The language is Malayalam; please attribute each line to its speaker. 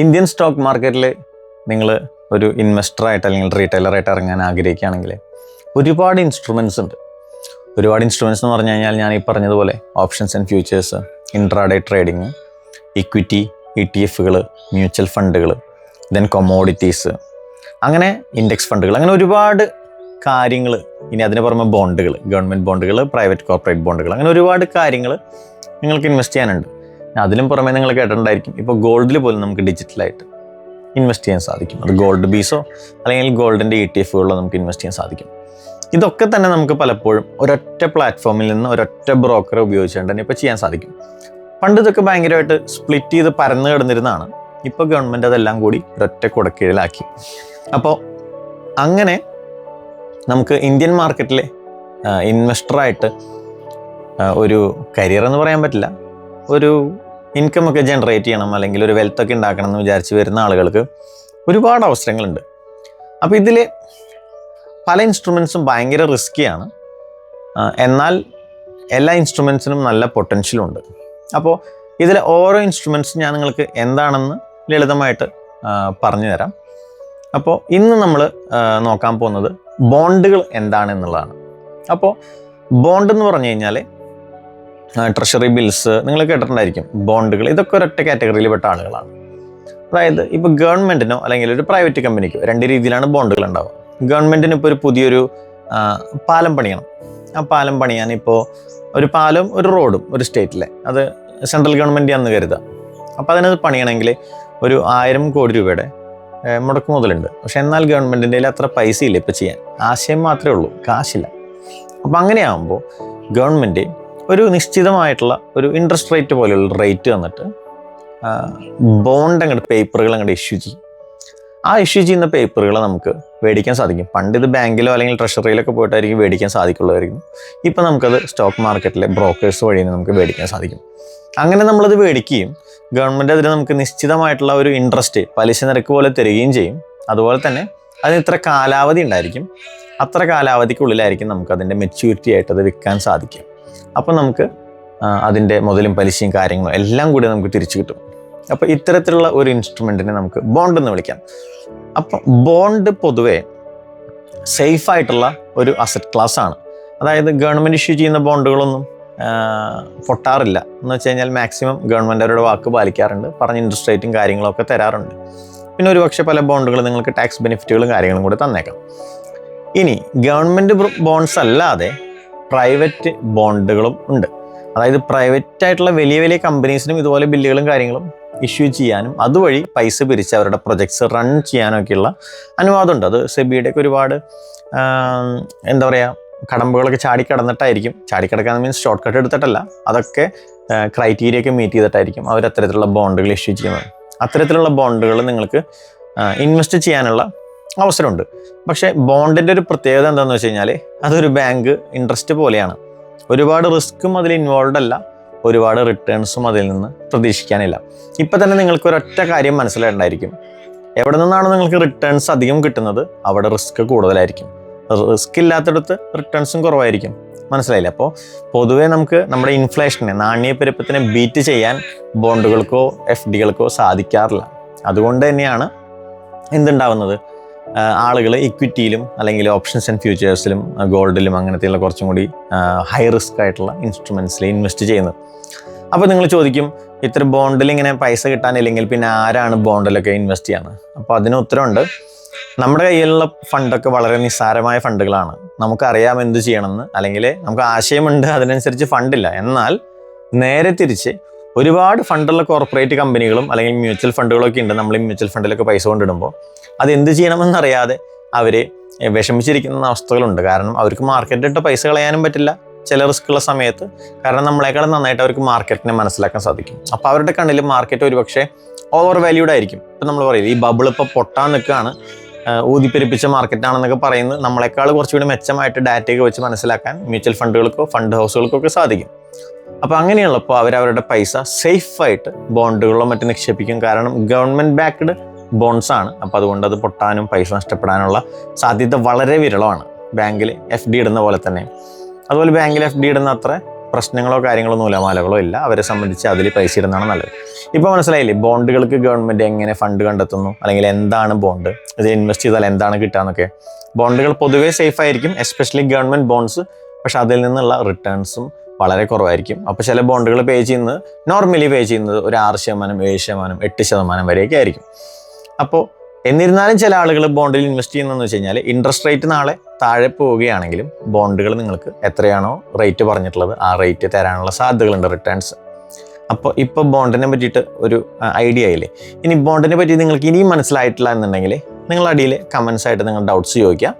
Speaker 1: ഇന്ത്യൻ സ്റ്റോക്ക് മാർക്കറ്റിൽ നിങ്ങൾ ഒരു ഇൻവെസ്റ്ററായിട്ട് അല്ലെങ്കിൽ റീറ്റെയിലറായിട്ട് ഇറങ്ങാൻ ആഗ്രഹിക്കുകയാണെങ്കിൽ ഒരുപാട് ഇൻസ്ട്രുമെൻസ് ഉണ്ട്. ഒരുപാട് ഇൻസ്ട്രുമെൻസ് എന്ന് പറഞ്ഞു കഴിഞ്ഞാൽ ഞാൻ ഈ പറഞ്ഞതുപോലെ options and futures intraday trading equity E T എഫുകൾ മ്യൂച്വൽ ഫണ്ടുകൾ ദെൻ കൊമോഡിറ്റീസ് അങ്ങനെ ഇൻഡെക്സ് ഫണ്ടുകൾ അങ്ങനെ ഒരുപാട് കാര്യങ്ങൾ ഇനി അതിന് പുറമെ ബോണ്ടുകൾ ഗവൺമെന്റ് ബോണ്ടുകൾ പ്രൈവറ്റ് കോർപ്പറേറ്റ് ബോണ്ടുകൾ അങ്ങനെ ഒരുപാട് കാര്യങ്ങൾ നിങ്ങൾക്ക് ഇൻവെസ്റ്റ് ചെയ്യാനുണ്ട്. അതിലും പുറമേ നിങ്ങൾ കേട്ടിട്ടുണ്ടായിരിക്കും. ഇപ്പോൾ ഗോൾഡിൽ പോലും നമുക്ക് ഡിജിറ്റലായിട്ട് ഇൻവെസ്റ്റ് ചെയ്യാൻ സാധിക്കും. അത് ഗോൾഡ് ബീസോ അല്ലെങ്കിൽ ഗോൾഡിന്റെ ഇ ടി എഫുകളോ നമുക്ക് ഇൻവെസ്റ്റ് ചെയ്യാൻ സാധിക്കും. ഇതൊക്കെ തന്നെ നമുക്ക് പലപ്പോഴും ഒരൊറ്റ പ്ലാറ്റ്ഫോമിൽ നിന്ന് ഒരൊറ്റ ബ്രോക്കറെ ഉപയോഗിച്ചുകൊണ്ട് തന്നെ ഇപ്പോൾ ചെയ്യാൻ സാധിക്കും. പണ്ട് ഇതൊക്കെ ഭയങ്കരമായിട്ട് സ്പ്ലിറ്റ് ചെയ്ത് പരന്നു കിടന്നിരുന്നതാണ്. ഇപ്പോൾ ഗവൺമെന്റ് അതെല്ലാം കൂടി ഒരൊറ്റ കുടക്കീഴിലാക്കി. അപ്പോൾ അങ്ങനെ നമുക്ക് ഇന്ത്യൻ മാർക്കറ്റിലെ ഇൻവെസ്റ്ററായിട്ട് ഒരു കരിയർ എന്ന് പറയാൻ പറ്റില്ല. ഒരു ഇൻകം ഒക്കെ ജനറേറ്റ് ചെയ്യണം അല്ലെങ്കിൽ ഒരു വെൽത്ത് ഒക്കെ ഉണ്ടാക്കണം എന്ന് വിചാരിച്ച് വരുന്ന ആളുകൾക്ക് ഒരുപാട് അവസരങ്ങളുണ്ട്. അപ്പോൾ ഇതിൽ പല ഇൻസ്ട്രുമെൻസും ഭയങ്കര റിസ്ക്കിയാണ് എന്നാൽ എല്ലാ ഇൻസ്ട്രുമെൻസിനും നല്ല പൊട്ടൻഷ്യലും ഉണ്ട്. അപ്പോൾ ഇതിലെ ഓരോ ഇൻസ്ട്രുമെൻസും ഞാൻ നിങ്ങൾക്ക് എന്താണെന്ന് ലളിതമായിട്ട് പറഞ്ഞു തരാം. അപ്പോൾ ഇന്ന് നമ്മൾ നോക്കാൻ പോകുന്നത് ബോണ്ടുകൾ എന്താണെന്നുള്ളതാണ്. അപ്പോൾ ബോണ്ട് എന്ന് പറഞ്ഞു കഴിഞ്ഞാൽ ട്രഷറി ബിൽസ് നിങ്ങൾ കേട്ടിട്ടുണ്ടായിരിക്കും. ബോണ്ടുകൾ ഇതൊക്കെ ഒരൊറ്റ കാറ്റഗറിയിൽ പെട്ട ആളുകളാണ്. അതായത് ഇപ്പോൾ ഗവൺമെന്റിനോ അല്ലെങ്കിൽ ഒരു പ്രൈവറ്റ് കമ്പനിക്കോ രണ്ട് രീതിയിലാണ് ബോണ്ടുകൾ ഉണ്ടാവുക. ഗവൺമെന്റിന് ഇപ്പോൾ ഒരു പുതിയൊരു പാലം പണിയണം. ആ പാലം പണിയാൻ ഇപ്പോൾ ഒരു പാലം ഒരു റോഡും ഒരു സ്റ്റേറ്റിലെ. അത് സെൻട്രൽ ഗവൺമെന്റ് ആണെന്ന് കരുതുക. അപ്പോൾ അതിനത് പണിയണമെങ്കിൽ ഒരു ആയിരം കോടി രൂപയുടെ മുടക്ക് മുതലുണ്ട്. പക്ഷെ എന്നാൽ ഗവൺമെന്റിന്റെ അത്ര പൈസ ഇല്ല ഇപ്പോൾ ചെയ്യാൻ. ആശയം മാത്രമേ ഉള്ളൂ കാശില്ല. അപ്പോൾ അങ്ങനെയാകുമ്പോൾ ഗവൺമെന്റ് ഒരു നിശ്ചിതമായിട്ടുള്ള ഒരു ഇൻട്രസ്റ്റ് റേറ്റ് പോലെയുള്ള റേറ്റ് തന്നിട്ട് ബോണ്ട് അങ്ങോട്ട് പേപ്പറുകൾ അങ്ങോട്ട് ഇഷ്യൂ ചെയ്യും. ആ ഇഷ്യൂ ചെയ്യുന്ന പേപ്പറുകൾ നമുക്ക് മേടിക്കാൻ സാധിക്കും. പണ്ട് ഇത് ബാങ്കിലോ അല്ലെങ്കിൽ ട്രഷറിയിലൊക്കെ പോയിട്ടായിരിക്കും മേടിക്കാൻ സാധിക്കുള്ളതായിരിക്കും ഇപ്പം നമുക്കത് സ്റ്റോക്ക് മാർക്കറ്റിലെ ബ്രോക്കേഴ്സ് വഴി നമുക്ക് മേടിക്കാൻ സാധിക്കും. അങ്ങനെ നമ്മളത് മേടിക്കുകയും ഗവൺമെന്റ് അതിന് നമുക്ക് നിശ്ചിതമായിട്ടുള്ള ഒരു ഇൻട്രസ്റ്റ് പലിശ നിരക്ക് പോലെ തരികയും ചെയ്യും. അതുപോലെ തന്നെ അതിന് ഇത്ര കാലാവധി ഉണ്ടായിരിക്കും. അത്ര കാലാവധിക്കുള്ളിലായിരിക്കും നമുക്ക് അതിന്റെ മെച്യൂരിറ്റി ആയിട്ട് അത് വിൽക്കാൻ സാധിക്കും അപ്പോൾ നമുക്ക് അതിന്റെ മുതലും പലിശയും കാര്യങ്ങളും എല്ലാം കൂടി നമുക്ക് തിരിച്ചു കിട്ടും. അപ്പോൾ ഇത്തരത്തിലുള്ള ഒരു ഇൻസ്ട്രുമെന്റിനെ നമുക്ക് ബോണ്ട് എന്ന് വിളിക്കാം. അപ്പം ബോണ്ട് പൊതുവേ സേഫ് ആയിട്ടുള്ള ഒരു അസറ്റ് ക്ലാസ് ആണ്. അതായത് ഗവൺമെന്റ് ഇഷ്യൂ ചെയ്യുന്ന ബോണ്ടുകളൊന്നും പൊട്ടാറില്ല. എന്ന് വെച്ച് കഴിഞ്ഞാൽ മാക്സിമം ഗവൺമെന്റ് അവരുടെ വാക്ക് പാലിക്കാറുണ്ട്. പറഞ്ഞ ഇൻട്രസ്റ്റ് റേറ്റും കാര്യങ്ങളൊക്കെ തരാറുണ്ട്. പിന്നെ ഒരുപക്ഷെ പല ബോണ്ടുകൾ നിങ്ങൾക്ക് ടാക്സ് ബെനിഫിറ്റുകളും കാര്യങ്ങളും കൂടെ തന്നേക്കാം. ഇനി ഗവൺമെന്റ് ബോണ്ട്സ് അല്ലാതെ പ്രൈവറ്റ് ബോണ്ടുകളും ഉണ്ട്. അതായത് പ്രൈവറ്റ് ആയിട്ടുള്ള വലിയ വലിയ കമ്പനീസിനും ഇതുപോലെ ബില്ലുകളും കാര്യങ്ങളും ഇഷ്യൂ ചെയ്യാനും അതുവഴി പൈസ പിരിച്ച് അവരുടെ പ്രൊജക്ട്സ് റൺ ചെയ്യാനൊക്കെയുള്ള അനുവാദമുണ്ട്. അത് സെബിയുടെ ഒക്കെ ഒരുപാട് എന്താ പറയുക കടമ്പുകളൊക്കെ ചാടിക്കടന്നിട്ടായിരിക്കും. ചാടിക്കിടക്കാൻ മീൻസ് ഷോർട്ട് കട്ട് എടുത്തിട്ടല്ല. അതൊക്കെ ക്രൈറ്റീരിയ ഒക്കെ മീറ്റ് ചെയ്തിട്ടായിരിക്കും അവർ അത്തരത്തിലുള്ള ബോണ്ടുകൾ ഇഷ്യൂ ചെയ്യുന്നത്. അത്തരത്തിലുള്ള ബോണ്ടുകൾ നിങ്ങൾക്ക് ഇൻവെസ്റ്റ് ചെയ്യാനുള്ള അവസരമുണ്ട്. പക്ഷേ ബോണ്ടിന്റെ ഒരു പ്രത്യേകത എന്താണെന്ന് വെച്ച് കഴിഞ്ഞാൽ അതൊരു ബാങ്ക് ഇൻട്രസ്റ്റ് പോലെയാണ്. ഒരുപാട് റിസ്ക്കും അതിൽ ഇൻവോൾവ് അല്ല. ഒരുപാട് റിട്ടേൺസും അതിൽ നിന്ന് പ്രതീക്ഷിക്കാനില്ല. ഇപ്പം തന്നെ നിങ്ങൾക്ക് ഒരൊറ്റ കാര്യം മനസ്സിലായിട്ടുണ്ടായിരിക്കും. എവിടെ നിന്നാണ് നിങ്ങൾക്ക് റിട്ടേൺസ് അധികം കിട്ടുന്നത്? അവിടെ റിസ്ക് കൂടുതലായിരിക്കും. റിസ്ക് ഇല്ലാത്തടത്ത് റിട്ടേൺസും കുറവായിരിക്കും. മനസ്സിലായില്ല? അപ്പോൾ പൊതുവേ നമുക്ക് നമ്മുടെ ഇൻഫ്ലേഷനെ നാണ്യപ്പെരുപ്പത്തിനെ ബീറ്റ് ചെയ്യാൻ ബോണ്ടുകൾക്കോ എഫ് ഡികൾക്കോ സാധിക്കാറില്ല. അതുകൊണ്ട് തന്നെയാണ് എന്തുണ്ടാവുന്നത്? ആളുകൾ ഇക്വിറ്റിയിലും അല്ലെങ്കിൽ ഓപ്ഷൻസ് ആൻഡ് ഫ്യൂച്ചേഴ്സിലും ഗോൾഡിലും അങ്ങനത്തെയുള്ള കുറച്ചും കൂടി ഹൈ റിസ്ക് ആയിട്ടുള്ള ഇൻസ്ട്രുമെൻസിൽ ഇൻവെസ്റ്റ് ചെയ്യുന്നത്. അപ്പോൾ നിങ്ങൾ ചോദിക്കും ഇത്ര ബോണ്ടിൽ ഇങ്ങനെ പൈസ കിട്ടാനില്ലെങ്കിൽ പിന്നെ ആരാണ് ബോണ്ടിലൊക്കെ ഇൻവെസ്റ്റ് ചെയ്യുന്നത് അപ്പോൾ അതിന് ഉത്തരമുണ്ട് നമ്മുടെ കയ്യിലുള്ള ഫണ്ടൊക്കെ വളരെ നിസ്സാരമായ ഫണ്ടുകളാണ്. നമുക്കറിയാം എന്ത് ചെയ്യണമെന്ന് അല്ലെങ്കിൽ നമുക്ക് ആശയമുണ്ട് അതിനനുസരിച്ച് ഫണ്ടില്ല എന്നാൽ നേരെ തിരിച്ച് ഒരുപാട് ഫണ്ടുള്ള കോർപ്പറേറ്റ് കമ്പനികളും അല്ലെങ്കിൽ മ്യൂച്വൽ ഫണ്ടുകളൊക്കെ ഉണ്ട്. നമ്മൾ ഈ മ്യൂച്വൽ ഫണ്ടിലൊക്കെ പൈസ കൊണ്ടിടുമ്പോൾ അത് എന്ത് ചെയ്യണമെന്നറിയാതെ അവർ വിഷമിച്ചിരിക്കുന്ന അവസ്ഥകളുണ്ട്. കാരണം അവർക്ക് മാർക്കറ്റിലിട്ട് പൈസ കളയാനും പറ്റില്ല. ചില റിസ്ക്കുള്ള സമയത്ത്. കാരണം നമ്മളെക്കാളും നന്നായിട്ട് അവർക്ക് മാർക്കറ്റിനെ മനസ്സിലാക്കാൻ സാധിക്കും. അപ്പോൾ അവരുടെ കണ്ണിൽ മാർക്കറ്റ് ഒരുപക്ഷെ ഓവർ വാല്യൂഡ് ആയിരിക്കും. ഇപ്പം നമ്മൾ പറയും ഈ ബബിൾ ഇപ്പോൾ പൊട്ടാൻ നിൽക്കുകയാണ്. ഊതിപ്പെരിപ്പിച്ച മാർക്കറ്റാണെന്നൊക്കെ പറയുന്നത് നമ്മളെക്കാൾ കുറച്ചുകൂടി മെച്ചമായിട്ട് ഡാറ്റയൊക്കെ വെച്ച് മനസ്സിലാക്കാൻ മ്യൂച്വൽ ഫണ്ടുകൾക്കോ ഫണ്ട് ഹൗസുകൾക്കോ ഒക്കെ സാധിക്കും. അപ്പോൾ അങ്ങനെയുള്ളപ്പോൾ അവരവരുടെ പൈസ സേഫായിട്ട് ബോണ്ടുകളിലോ മറ്റും നിക്ഷേപിക്കും. കാരണം ഗവൺമെന്റ് ബാക്ക്ഡ് ബോൺസ് ആണ്. അപ്പോൾ അതുകൊണ്ട് അത് പൊട്ടാനും പൈസ നഷ്ടപ്പെടാനുള്ള സാധ്യത വളരെ വിരളമാണ്. ബാങ്കിൽ എഫ് ഡി ഇടുന്ന പോലെ തന്നെ. അതുപോലെ ബാങ്കിൽ എഫ് ഡി ഇടുന്ന അത്ര പ്രശ്നങ്ങളോ കാര്യങ്ങളോ നൂലമാലകളോ ഇല്ല. അവരെ സംബന്ധിച്ച് അതിൽ പൈസ ഇടുന്നതാണ് നല്ലത്. ഇപ്പോൾ മനസ്സിലായില്ലേ? ബോണ്ടുകൾക്ക് ഗവൺമെന്റ് എങ്ങനെ ഫണ്ട് കണ്ടെത്തുന്നു? അല്ലെങ്കിൽ എന്താണ് ബോണ്ട് ഇത് ഇൻവെസ്റ്റ് ചെയ്താൽ എന്താണ് കിട്ടാന്നൊക്കെ. ബോണ്ടുകൾ പൊതുവേ സേഫ് ആയിരിക്കും എസ്പെഷ്യലി ഗവൺമെന്റ് ബോണ്ട്സ് പക്ഷെ അതിൽ നിന്നുള്ള റിട്ടേൺസും വളരെ കുറവായിരിക്കും. അപ്പോൾ ചില ബോണ്ടുകൾ പേ ചെയ്യുന്നത് നോർമലി പേ ചെയ്യുന്നത് ഒരു ആറ് ശതമാനം ഏഴ് ശതമാനം എട്ട് ശതമാനം വരെയൊക്കെ ആയിരിക്കും. അപ്പോൾ എന്നിരുന്നാലും ചില ആളുകൾ ബോണ്ടിൽ ഇൻവെസ്റ്റ് ചെയ്യുന്നതെന്ന് വെച്ച് കഴിഞ്ഞാൽ ഇൻട്രസ്റ്റ് റേറ്റ് നാളെ താഴെ പോവുകയാണെങ്കിലും ബോണ്ടുകൾ നിങ്ങൾക്ക് എത്രയാണോ റേറ്റ് പറഞ്ഞിട്ടുള്ളത് ആ റേറ്റ് തരാനുള്ള സാധ്യതകളുണ്ട് റിട്ടേൺസ് അപ്പോൾ ഇപ്പോൾ ബോണ്ടിനെ പറ്റിയിട്ട് ഒരു ഐഡിയ ആയില്ലേ? ഇനി ബോണ്ടിനെ പറ്റി നിങ്ങൾക്ക് ഇനിയും മനസ്സിലായിട്ടില്ല എന്നുണ്ടെങ്കിൽ നിങ്ങൾ അടിയിൽ കമൻസ് ആയിട്ട് നിങ്ങൾ ഡൗട്ട്സ് ചോദിക്കുക.